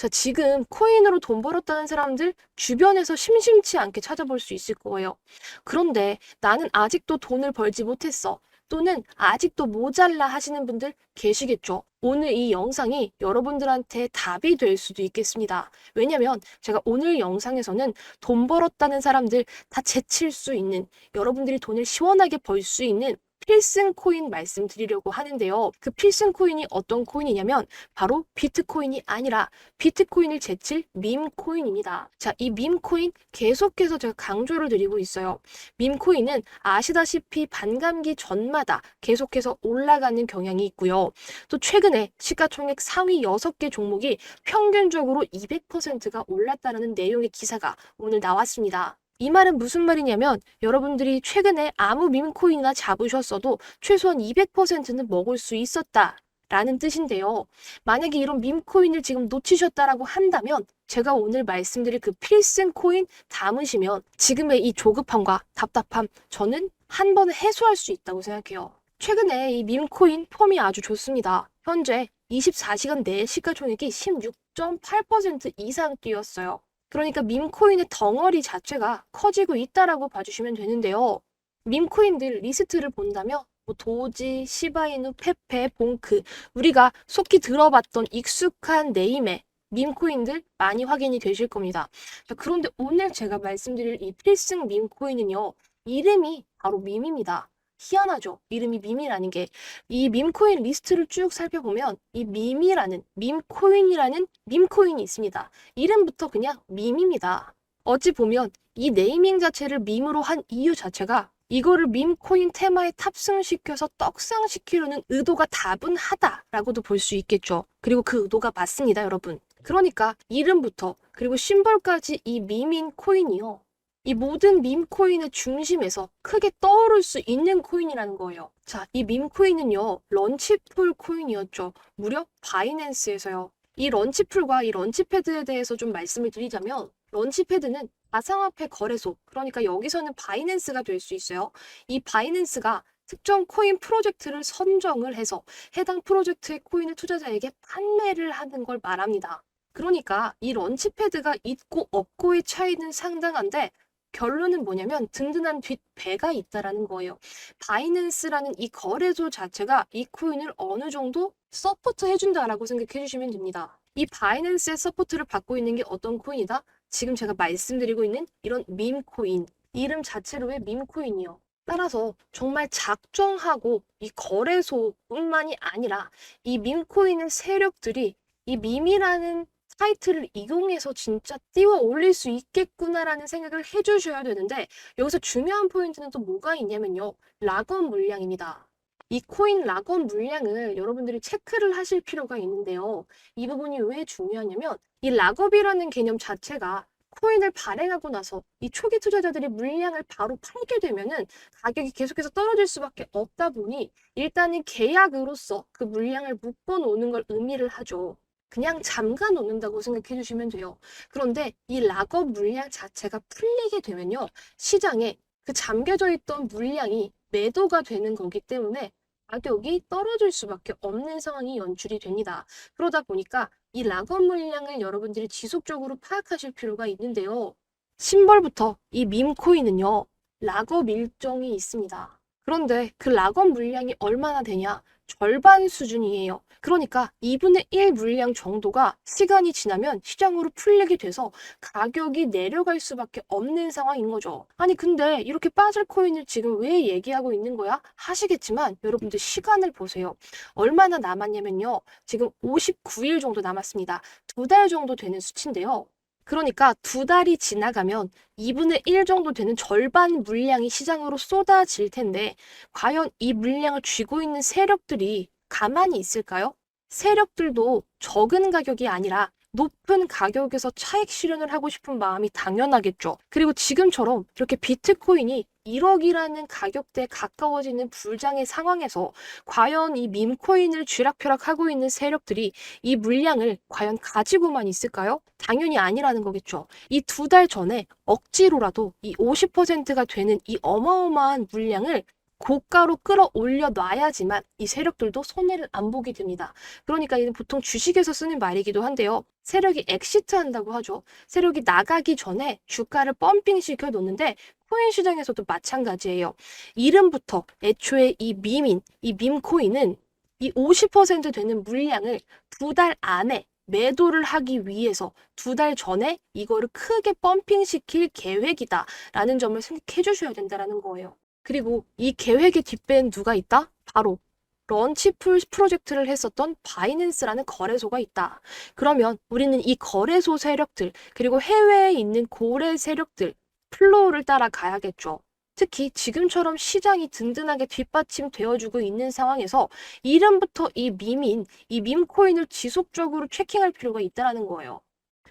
자, 지금 코인으로 돈 벌었다는 사람들 주변에서 심심치 않게 찾아볼 수 있을 거예요. 그런데 나는 아직도 돈을 벌지 못했어. 또는 아직도 모자라 하시는 분들 계시겠죠. 오늘 이 영상이 여러분들한테 답이 될 수도 있겠습니다. 왜냐면 제가 오늘 영상에서는 돈 벌었다는 사람들 다 제칠 수 있는 여러분들이 돈을 시원하게 벌 수 있는 필승 코인 말씀드리려고 하는데요. 그 필승 코인이 어떤 코인이냐면 바로 비트코인이 아니라 비트코인을 제칠 밈 코인입니다. 자, 이밈 코인 계속해서 제가 강조를 드리고 있어요. 밈 코인은 아시다시피 반감기 전마다 계속해서 올라가는 경향이 있고요. 또 최근에 시가총액 상위 6개 종목이 평균적으로 200%가 올랐다는 내용의 기사가 오늘 나왔습니다. 이 말은 무슨 말이냐면 여러분들이 최근에 아무 밈코인이나 잡으셨어도 최소한 200%는 먹을 수 있었다. 라는 뜻인데요. 만약에 이런 밈코인을 지금 놓치셨다라고 한다면 제가 오늘 말씀드릴 그 필승 코인 담으시면 지금의 이 조급함과 답답함 저는 한 번에 해소할 수 있다고 생각해요. 최근에 이 밈코인 폼이 아주 좋습니다. 현재 24시간 내에 시가총액이 16.8% 이상 뛰었어요. 그러니까 밈코인의 덩어리 자체가 커지고 있다라고 봐주시면 되는데요. 밈코인들 리스트를 본다면 뭐 도지, 시바이누, 페페, 봉크 우리가 속히 들어봤던 익숙한 네임의 밈코인들 많이 확인이 되실 겁니다. 자, 그런데 오늘 제가 말씀드릴 이 필승 밈코인은요. 이름이 바로 밈입니다. 희한하죠? 이름이 밈이라는 게. 이 밈코인 리스트를 쭉 살펴보면 이 밈이라는, 밈코인이라는 밈코인이 있습니다. 이름부터 그냥 밈입니다. 어찌 보면 이 네이밍 자체를 밈으로 한 이유 자체가 이거를 밈코인 테마에 탑승시켜서 떡상시키려는 의도가 다분하다라고도 볼 수 있겠죠. 그리고 그 의도가 맞습니다, 여러분. 그러니까 이름부터 그리고 심벌까지 이 밈인 코인이요. 이 모든 밈코인의 중심에서 크게 떠오를 수 있는 코인이라는 거예요. 자, 이 밈코인은요, 런치풀 코인이었죠. 무려 바이낸스에서요. 이 런치풀과 이 런치패드에 대해서 좀 말씀을 드리자면, 런치패드는 가상화폐 거래소, 그러니까 여기서는 바이낸스가 될 수 있어요. 이 바이낸스가 특정 코인 프로젝트를 선정을 해서 해당 프로젝트의 코인을 투자자에게 판매를 하는 걸 말합니다. 그러니까 이 런치패드가 있고 없고의 차이는 상당한데 결론은 뭐냐면 든든한 뒷배가 있다라는 거예요. 바이낸스라는 이 거래소 자체가 이 코인을 어느 정도 서포트 해준다라고 생각해 주시면 됩니다. 이 바이낸스의 서포트를 받고 있는 게 어떤 코인이다? 지금 제가 말씀드리고 있는 이런 밈 코인. 이름 자체로의 밈 코인이요. 따라서 정말 작정하고 이 거래소뿐만이 아니라 이 밈코인의 세력들이 이 밈이라는 사이트를 이용해서 진짜 띄워 올릴 수 있겠구나라는 생각을 해주셔야 되는데 여기서 중요한 포인트는 또 뭐가 있냐면요. 락업 물량입니다. 이 코인 락업 물량을 여러분들이 체크를 하실 필요가 있는데요. 이 부분이 왜 중요하냐면 이 락업이라는 개념 자체가 코인을 발행하고 나서 이 초기 투자자들이 물량을 바로 팔게 되면은 가격이 계속해서 떨어질 수밖에 없다 보니 일단은 계약으로서 그 물량을 묶어 놓는 걸 의미를 하죠. 그냥 잠가 놓는다고 생각해 주시면 돼요. 그런데 이 락업 물량 자체가 풀리게 되면요. 시장에 그 잠겨져 있던 물량이 매도가 되는 거기 때문에 가격이 떨어질 수밖에 없는 상황이 연출이 됩니다. 그러다 보니까 이 락업 물량을 여러분들이 지속적으로 파악하실 필요가 있는데요. 심벌부터 이 밈코인은요. 락업 일정이 있습니다. 그런데 그 락업 물량이 얼마나 되냐? 절반 수준이에요. 그러니까 2분의 1 물량 정도가 시간이 지나면 시장으로 풀리게 돼서 가격이 내려갈 수밖에 없는 상황인 거죠. 아니 근데 이렇게 빠질 코인을 지금 왜 얘기하고 있는 거야? 하시겠지만 여러분들 시간을 보세요. 얼마나 남았냐면요. 지금 59일 정도 남았습니다. 두 달 정도 되는 수치인데요. 그러니까 두 달이 지나가면 2분의 1 정도 되는 절반 물량이 시장으로 쏟아질 텐데 과연 이 물량을 쥐고 있는 세력들이 가만히 있을까요? 세력들도 적은 가격이 아니라 높은 가격에서 차익 실현을 하고 싶은 마음이 당연하겠죠. 그리고 지금처럼 이렇게 비트코인이 1억이라는 가격대에 가까워지는 불장의 상황에서 과연 이 밈코인을 쥐락펴락하고 있는 세력들이 이 물량을 과연 가지고만 있을까요? 당연히 아니라는 거겠죠. 이 두 달 전에 억지로라도 이 50%가 되는 이 어마어마한 물량을 고가로 끌어올려 놔야지만 이 세력들도 손해를 안 보게 됩니다. 그러니까 이는 보통 주식에서 쓰는 말이기도 한데요. 세력이 엑시트 한다고 하죠. 세력이 나가기 전에 주가를 펌핑 시켜 놓는데 코인 시장에서도 마찬가지예요. 이름부터 애초에 이 밈인, 이 밈코인은 이 50% 되는 물량을 두 달 안에 매도를 하기 위해서 두 달 전에 이거를 크게 펌핑 시킬 계획이다라는 점을 생각해 주셔야 된다라는 거예요. 그리고 이 계획의 뒷배엔 누가 있다? 바로 런치풀 프로젝트를 했었던 바이낸스라는 거래소가 있다. 그러면 우리는 이 거래소 세력들, 그리고 해외에 있는 고래 세력들, 플로우를 따라 가야겠죠. 특히 지금처럼 시장이 든든하게 뒷받침되어주고 있는 상황에서 이름부터 이 밈인, 이 밈코인을 지속적으로 체킹할 필요가 있다는 거예요.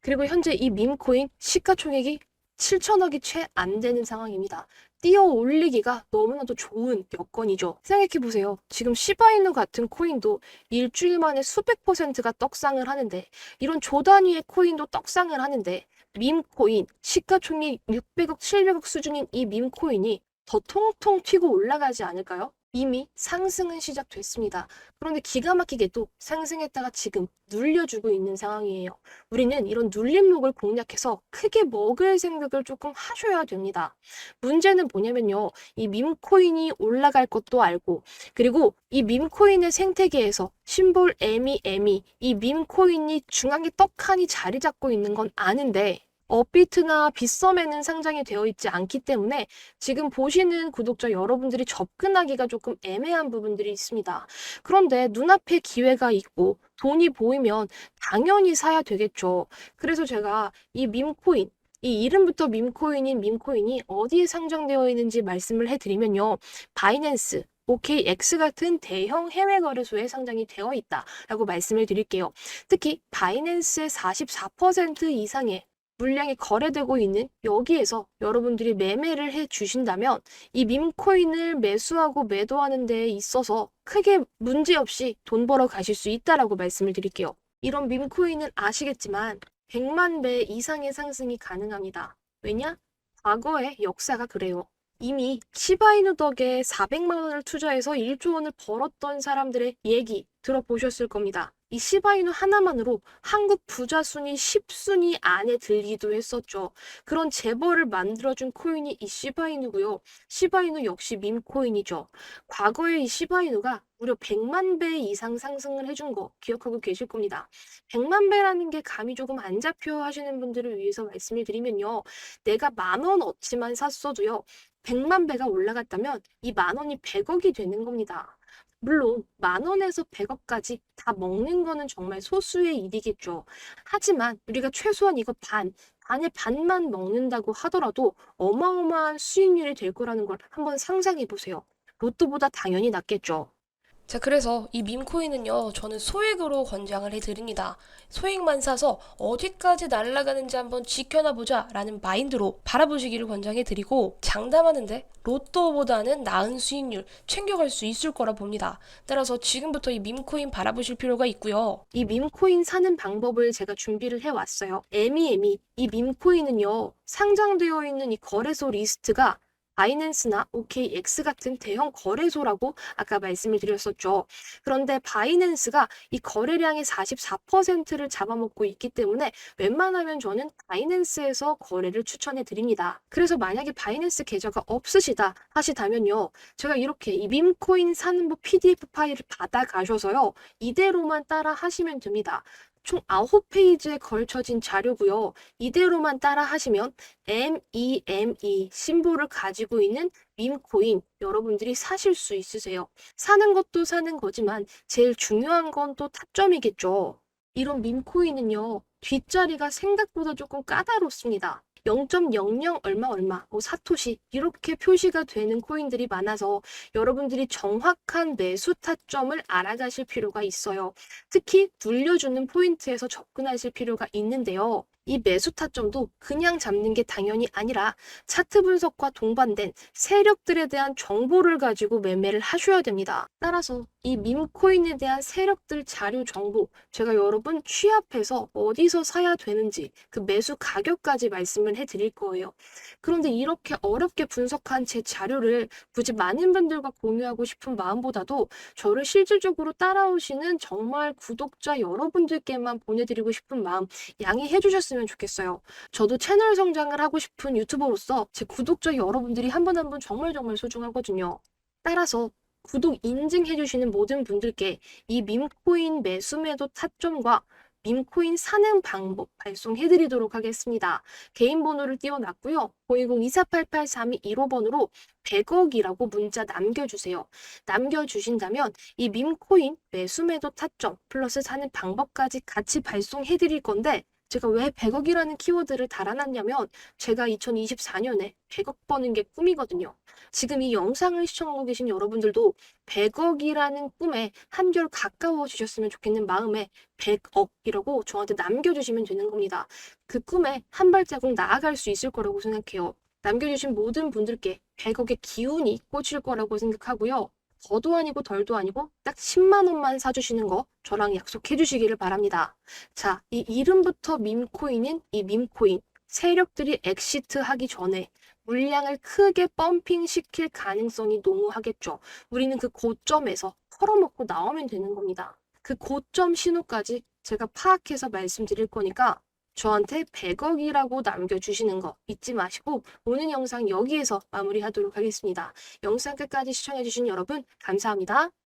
그리고 현재 이 밈코인 시가총액이 7천억이 채 안 되는 상황입니다. 띄어 올리기가 너무나도 좋은 여건이죠. 생각해보세요. 지금 시바이누 같은 코인도 일주일 만에 수백 퍼센트가 떡상을 하는데, 이런 조 단위의 코인도 떡상을 하는데, 밈코인, 시가총액 600억, 700억 수준인 이 밈코인이 더 통통 튀고 올라가지 않을까요? 이미 상승은 시작됐습니다. 그런데 기가 막히게도 상승했다가 지금 눌려주고 있는 상황이에요. 우리는 이런 눌림목을 공략해서 크게 먹을 생각을 조금 하셔야 됩니다. 문제는 뭐냐면요. 이 밈코인이 올라갈 것도 알고, 그리고 이 밈코인의 생태계에서 심볼 에미 에미, 이 밈코인이 중앙에 떡하니 자리 잡고 있는 건 아는데, 업비트나 빗썸에는 상장이 되어 있지 않기 때문에 지금 보시는 구독자 여러분들이 접근하기가 조금 애매한 부분들이 있습니다. 그런데 눈앞에 기회가 있고 돈이 보이면 당연히 사야 되겠죠. 그래서 제가 이 밈코인, 이 이름부터 밈코인인 밈코인이 어디에 상장되어 있는지 말씀을 해드리면요. 바이낸스, OKX 같은 대형 해외 거래소에 상장이 되어 있다라고 말씀을 드릴게요. 특히 바이낸스의 44% 이상의 물량이 거래되고 있는 여기에서 여러분들이 매매를 해 주신다면 이 밈코인을 매수하고 매도하는 데 있어서 크게 문제없이 돈 벌어 가실 수 있다라고 말씀을 드릴게요. 이런 밈코인은 아시겠지만 100만 배 이상의 상승이 가능합니다. 왜냐? 과거의 역사가 그래요. 이미 시바이누 덕에 400만 원을 투자해서 1조 원을 벌었던 사람들의 얘기 들어보셨을 겁니다. 이 시바이누 하나만으로 한국 부자 순위 10순위 안에 들기도 했었죠. 그런 재벌을 만들어준 코인이 이 시바이누고요. 시바이누 역시 밈코인이죠. 과거에 이 시바이누가 무려 100만 배 이상 상승을 해준 거 기억하고 계실 겁니다. 100만 배라는 게 감이 조금 안 잡혀 하시는 분들을 위해서 말씀을 드리면요. 내가 만 원 어치만 샀어도요. 100만 배가 올라갔다면 이 만 원이 100억이 되는 겁니다. 물론 만 원에서 100억까지 다 먹는 거는 정말 소수의 일이겠죠. 하지만 우리가 최소한 이거 반, 반의 반만 먹는다고 하더라도 어마어마한 수익률이 될 거라는 걸 한번 상상해 보세요. 로또보다 당연히 낫겠죠. 자, 그래서 이 밈코인은요, 저는 소액으로 권장을 해드립니다. 소액만 사서 어디까지 날아가는지 한번 지켜나 보자 라는 마인드로 바라보시기를 권장해드리고, 장담하는데 로또보다는 나은 수익률 챙겨갈 수 있을 거라 봅니다. 따라서 지금부터 이 밈코인 바라보실 필요가 있고요. 이 밈코인 사는 방법을 제가 준비를 해왔어요. 에미에미, 이 밈코인은요, 상장되어 있는 이 거래소 리스트가 바이낸스나 OKX 같은 대형 거래소라고 아까 말씀을 드렸었죠. 그런데 바이낸스가 이 거래량의 44%를 잡아먹고 있기 때문에 웬만하면 저는 바이낸스에서 거래를 추천해 드립니다. 그래서 만약에 바이낸스 계좌가 없으시다 하시다면요. 제가 이렇게 이 밈코인 사는 법 PDF 파일을 받아 가셔서요. 이대로만 따라 하시면 됩니다. 총 9페이지에 걸쳐진 자료고요. 이대로만 따라 하시면 MEME 심볼을 가지고 있는 밈코인 여러분들이 사실 수 있으세요. 사는 것도 사는 거지만 제일 중요한 건 또 타점이겠죠. 이런 밈코인은요. 뒷자리가 생각보다 조금 까다롭습니다. 0.00 얼마 얼마, 뭐 사토시 이렇게 표시가 되는 코인들이 많아서 여러분들이 정확한 매수 타점을 알아가실 필요가 있어요. 특히 눌려주는 포인트에서 접근하실 필요가 있는데요. 이 매수 타점도 그냥 잡는 게 당연히 아니라 차트 분석과 동반된 세력들에 대한 정보를 가지고 매매를 하셔야 됩니다. 따라서 이 밈코인에 대한 세력들 자료 정보 제가 여러분 취합해서 어디서 사야 되는지 그 매수 가격까지 말씀을 해드릴 거예요. 그런데 이렇게 어렵게 분석한 제 자료를 굳이 많은 분들과 공유하고 싶은 마음보다도 저를 실질적으로 따라오시는 정말 구독자 여러분들께만 보내드리고 싶은 마음 양해해 주셨으면 좋겠어요. 저도 채널 성장을 하고 싶은 유튜버로서 제 구독자 여러분들이 한분 한분 정말 정말 소중하거든요. 따라서 구독 인증해 주시는 모든 분들께 이 밈코인 매수 매도 타점과 밈코인 사는 방법 발송해 드리도록 하겠습니다. 개인 번호를 띄워놨고요. 010-2488-3215번으로 100억이라고 문자 남겨주세요. 남겨주신다면 이 밈코인 매수 매도 타점 플러스 사는 방법까지 같이 발송해 드릴 건데 제가 왜 100억이라는 키워드를 달아놨냐면 제가 2024년에 100억 버는 게 꿈이거든요. 지금 이 영상을 시청하고 계신 여러분들도 100억이라는 꿈에 한결 가까워지셨으면 좋겠는 마음에 100억이라고 저한테 남겨주시면 되는 겁니다. 그 꿈에 한 발자국 나아갈 수 있을 거라고 생각해요. 남겨주신 모든 분들께 100억의 기운이 꽂힐 거라고 생각하고요. 더도 아니고 덜도 아니고 딱 10만 원만 사주시는 거 저랑 약속해 주시기를 바랍니다. 자, 이 이름부터 밈코인인 이 밈코인 세력들이 엑시트 하기 전에 물량을 크게 펌핑 시킬 가능성이 농후하겠죠. 우리는 그 고점에서 털어먹고 나오면 되는 겁니다. 그 고점 신호까지 제가 파악해서 말씀드릴 거니까 저한테 100억이라고 남겨주시는 거 잊지 마시고 오늘 영상 여기에서 마무리하도록 하겠습니다. 영상 끝까지 시청해주신 여러분 감사합니다.